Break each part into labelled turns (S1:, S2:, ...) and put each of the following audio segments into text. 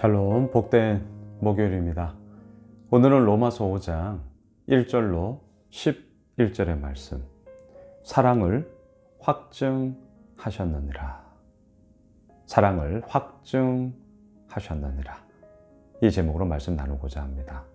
S1: 샬롬 복된 목요일입니다. 오늘은 로마서 5장 1절로 11절의 말씀. 사랑을 확증하셨느니라. 사랑을 확증하셨느니라. 이 제목으로 말씀 나누고자 합니다.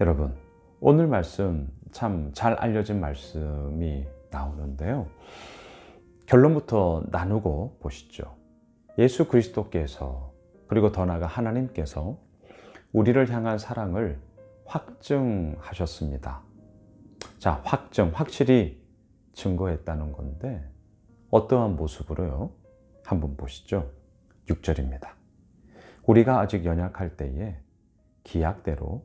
S1: 여러분, 오늘 말씀 참 잘 알려진 말씀이 나오는데요. 결론부터 나누고 보시죠. 예수 그리스도께서 그리고 더 나아가 하나님께서 우리를 향한 사랑을 확증하셨습니다. 자, 확증, 확실히 증거했다는 건데 어떠한 모습으로요? 한번 보시죠. 6절입니다. 우리가 아직 연약할 때에 기약대로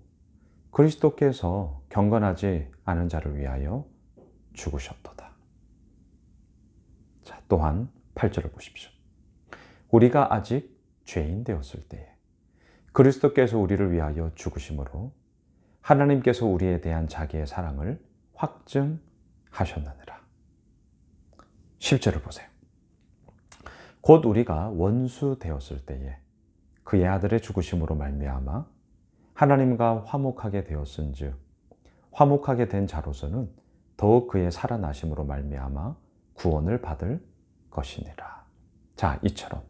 S1: 그리스도께서 경건하지 않은 자를 위하여 죽으셨도다. 자, 또한 8절을 보십시오. 우리가 아직 죄인 되었을 때에 그리스도께서 우리를 위하여 죽으심으로 하나님께서 우리에 대한 자기의 사랑을 확증하셨느니라. 10절을 보세요. 곧 우리가 원수 되었을 때에 그의 아들의 죽으심으로 말미암아 하나님과 화목하게 되었은즉 화목하게 된 자로서는 더욱 그의 살아나심으로 말미암아 구원을 받을 것이니라. 자, 이처럼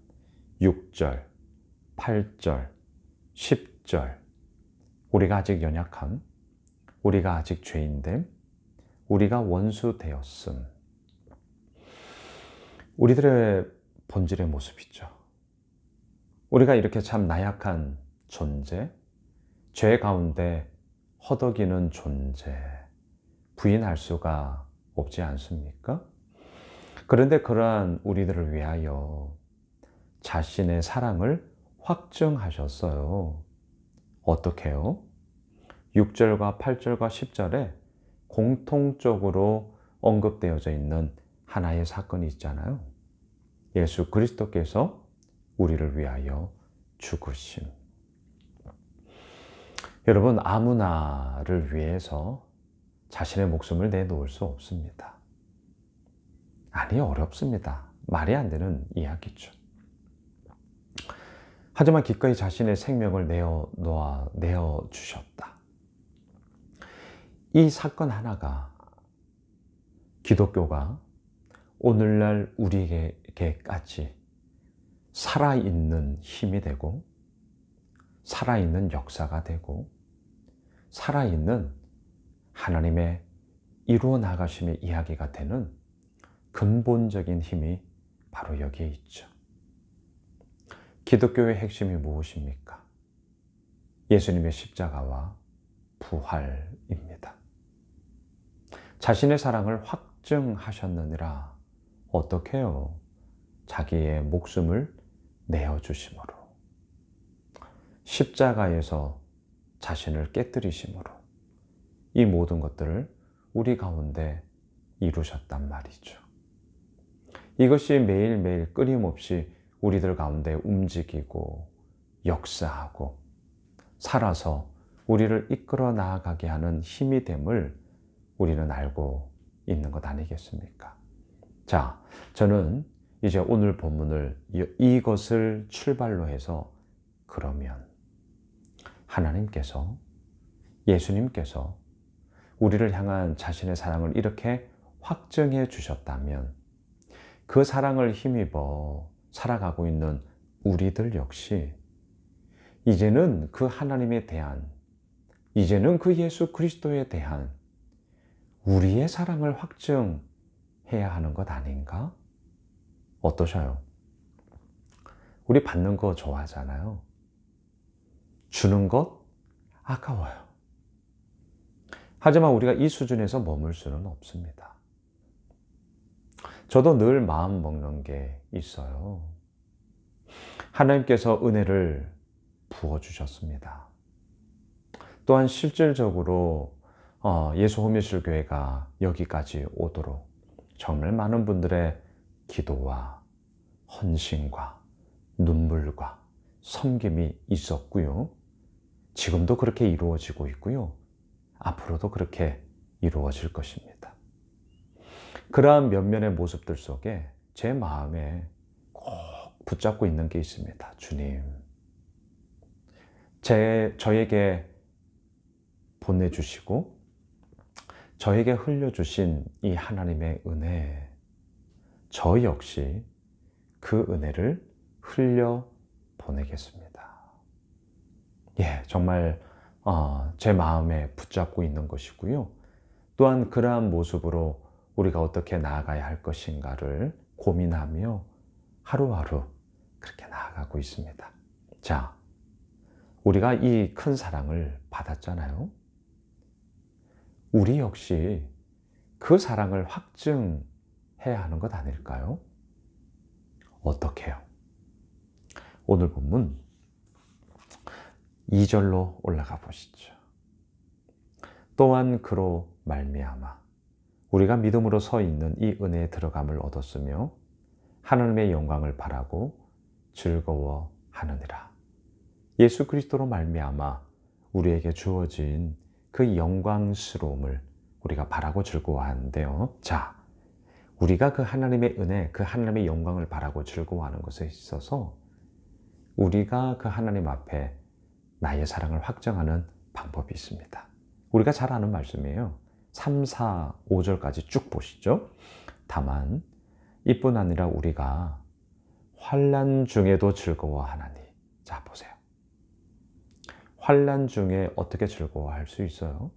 S1: 6절, 8절, 10절 우리가 아직 연약함, 우리가 아직 죄인됨, 우리가 원수 되었음. 우리들의 본질의 모습이죠. 우리가 이렇게 참 나약한 존재, 죄 가운데 허덕이는 존재, 부인할 수가 없지 않습니까? 그런데 그러한 우리들을 위하여 자신의 사랑을 확증하셨어요. 어떻게요? 6절과 8절과 10절에 공통적으로 언급되어져 있는 하나의 사건이 있잖아요. 예수 그리스도께서 우리를 위하여 죽으심. 여러분, 아무나를 위해서 자신의 목숨을 내놓을 수 없습니다. 아니, 어렵습니다. 말이 안 되는 이야기죠. 하지만 기꺼이 자신의 생명을 내어 놓아 내어 주셨다. 이 사건 하나가 기독교가 오늘날 우리에게까지 살아있는 힘이 되고 살아있는 역사가 되고 살아있는 하나님의 이루어 나가심의 이야기가 되는 근본적인 힘이 바로 여기에 있죠. 기독교의 핵심이 무엇입니까? 예수님의 십자가와 부활입니다. 자신의 사랑을 확증하셨느니라 어떻게요? 자기의 목숨을 내어주심으로 십자가에서 자신을 깨뜨리심으로 이 모든 것들을 우리 가운데 이루셨단 말이죠. 이것이 매일매일 끊임없이 우리들 가운데 움직이고 역사하고 살아서 우리를 이끌어 나아가게 하는 힘이 됨을 우리는 알고 있는 것 아니겠습니까? 자, 저는 이제 오늘 본문을 이것을 출발로 해서 그러면 하나님께서 예수님께서 우리를 향한 자신의 사랑을 이렇게 확증해 주셨다면 그 사랑을 힘입어 살아가고 있는 우리들 역시 이제는 그 하나님에 대한 이제는 그 예수 그리스도에 대한 우리의 사랑을 확증해야 하는 것 아닌가? 어떠셔요? 우리 받는 거 좋아하잖아요. 주는 것 아까워요. 하지만 우리가 이 수준에서 머물 수는 없습니다. 저도 늘 마음 먹는 게 있어요. 하나님께서 은혜를 부어주셨습니다. 또한 실질적으로 어, 예수 호미실 교회가 여기까지 오도록 정말 많은 분들의 기도와 헌신과 눈물과 섬김이 있었고요. 지금도 그렇게 이루어지고 있고요. 앞으로도 그렇게 이루어질 것입니다. 그러한 면면의 모습들 속에 제 마음에 꼭 붙잡고 있는 게 있습니다. 주님, 제, 저에게 보내주시고 저에게 흘려주신 이 하나님의 은혜, 저 역시 그 은혜를 흘려 보내겠습니다. 예, 정말 어, 제 마음에 붙잡고 있는 것이고요. 또한 그러한 모습으로 우리가 어떻게 나아가야 할 것인가를 고민하며 하루하루 그렇게 나아가고 있습니다. 자, 우리가 이 큰 사랑을 받았잖아요. 우리 역시 그 사랑을 확증해야 하는 것 아닐까요? 어떻게 요? 오늘 본문 2절로 올라가 보시죠. 또한 그로 말미암아 우리가 믿음으로 서 있는 이 은혜에 들어감을 얻었으며 하나님의 영광을 바라고 즐거워하느니라. 예수 그리스도로 말미암아 우리에게 주어진 그 영광스러움을 우리가 바라고 즐거워하는데요. 자, 우리가 그 하나님의 은혜, 그 하나님의 영광을 바라고 즐거워하는 것에 있어서 우리가 그 하나님 앞에 나의 사랑을 확정하는 방법이 있습니다. 우리가 잘 아는 말씀이에요. 3, 4, 5절까지 쭉 보시죠. 다만 이뿐 아니라 우리가 환란 중에도 즐거워하나니. 자, 보세요. 환란 중에 어떻게 즐거워할 수 있어요?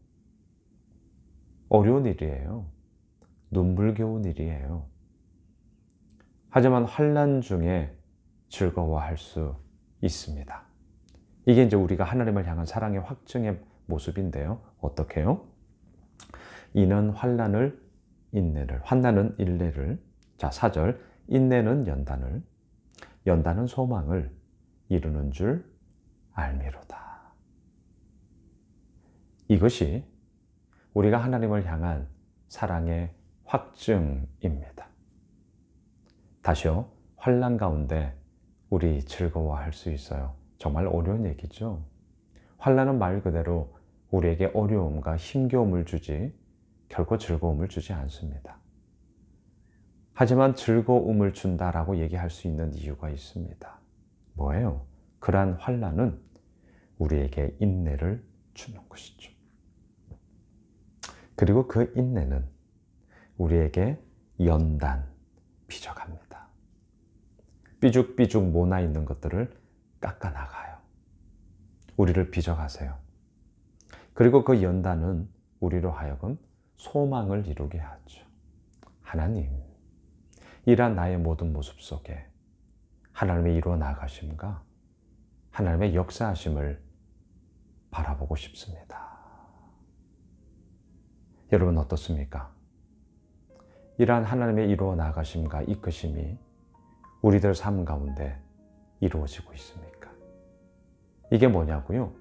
S1: 어려운 일이에요. 눈물겨운 일이에요. 하지만 환란 중에 즐거워할 수 있습니다. 이게 이제 우리가 하나님을 향한 사랑의 확증의 모습인데요. 어떻게요? 이는 환란을 인내를 환난은 인내를 자 4절 인내는 연단을 연단은 소망을 이루는 줄 알미로다. 이것이 우리가 하나님을 향한 사랑의 확증입니다. 다시요. 환란 가운데 우리 즐거워할 수 있어요. 정말 어려운 얘기죠. 환란은 말 그대로 우리에게 어려움과 힘겨움을 주지 결코 즐거움을 주지 않습니다. 하지만 즐거움을 준다라고 얘기할 수 있는 이유가 있습니다. 뭐예요? 그러한 환란은 우리에게 인내를 주는 것이죠. 그리고 그 인내는 우리에게 연단, 빚어갑니다. 삐죽삐죽 모나 있는 것들을 깎아 나가요. 우리를 빚어가세요. 그리고 그 연단은 우리로 하여금 소망을 이루게 하죠. 하나님, 이러한 나의 모든 모습 속에 하나님의 이루어 나가심과 하나님의 역사하심을 바라보고 싶습니다. 여러분 어떻습니까? 이러한 하나님의 이루어 나가심과 이끄심이 우리들 삶 가운데 이루어지고 있습니까? 이게 뭐냐고요?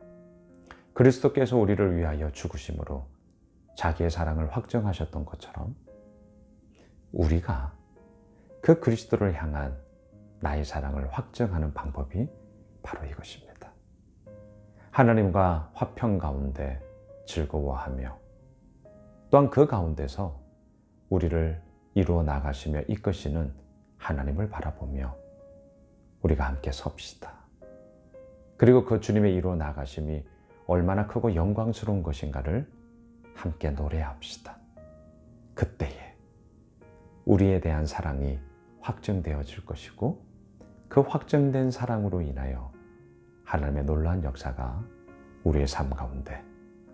S1: 그리스도께서 우리를 위하여 죽으심으로 자기의 사랑을 확정하셨던 것처럼 우리가 그 그리스도를 향한 나의 사랑을 확정하는 방법이 바로 이것입니다. 하나님과 화평 가운데 즐거워하며 또한 그 가운데서 우리를 이루어 나가시며 이끄시는 하나님을 바라보며 우리가 함께 섭시다. 그리고 그 주님의 이루어 나가심이 얼마나 크고 영광스러운 것인가를 함께 노래합시다. 그때에 우리에 대한 사랑이 확증되어질 것이고 그 확증된 사랑으로 인하여 하나님의 놀라운 역사가 우리의 삶 가운데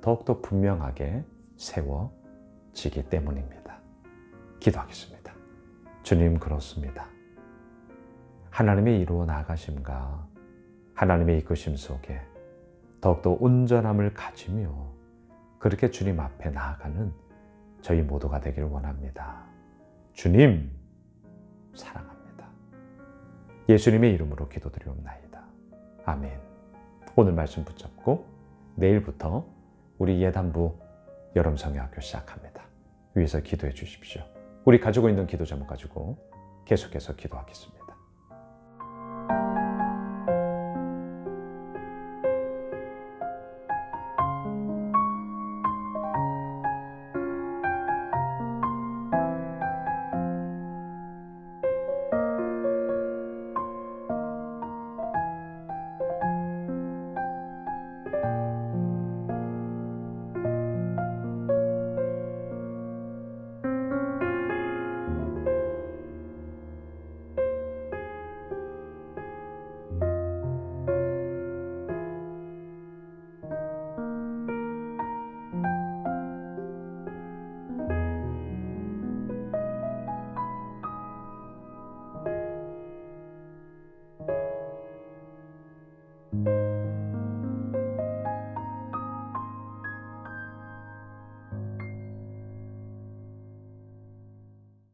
S1: 더욱더 분명하게 세워지기 때문입니다. 기도하겠습니다. 주님 그렇습니다. 하나님의 이루어 나가심과 하나님의 이끄심 속에 더욱더 온전함을 가지며 그렇게 주님 앞에 나아가는 저희 모두가 되길 원합니다. 주님, 사랑합니다. 예수님의 이름으로 기도드리옵나이다. 아멘. 오늘 말씀 붙잡고 내일부터 우리 예단부 여름성경학교 시작합니다. 위에서 기도해 주십시오. 우리 가지고 있는 기도 제목 가지고 계속해서 기도하겠습니다.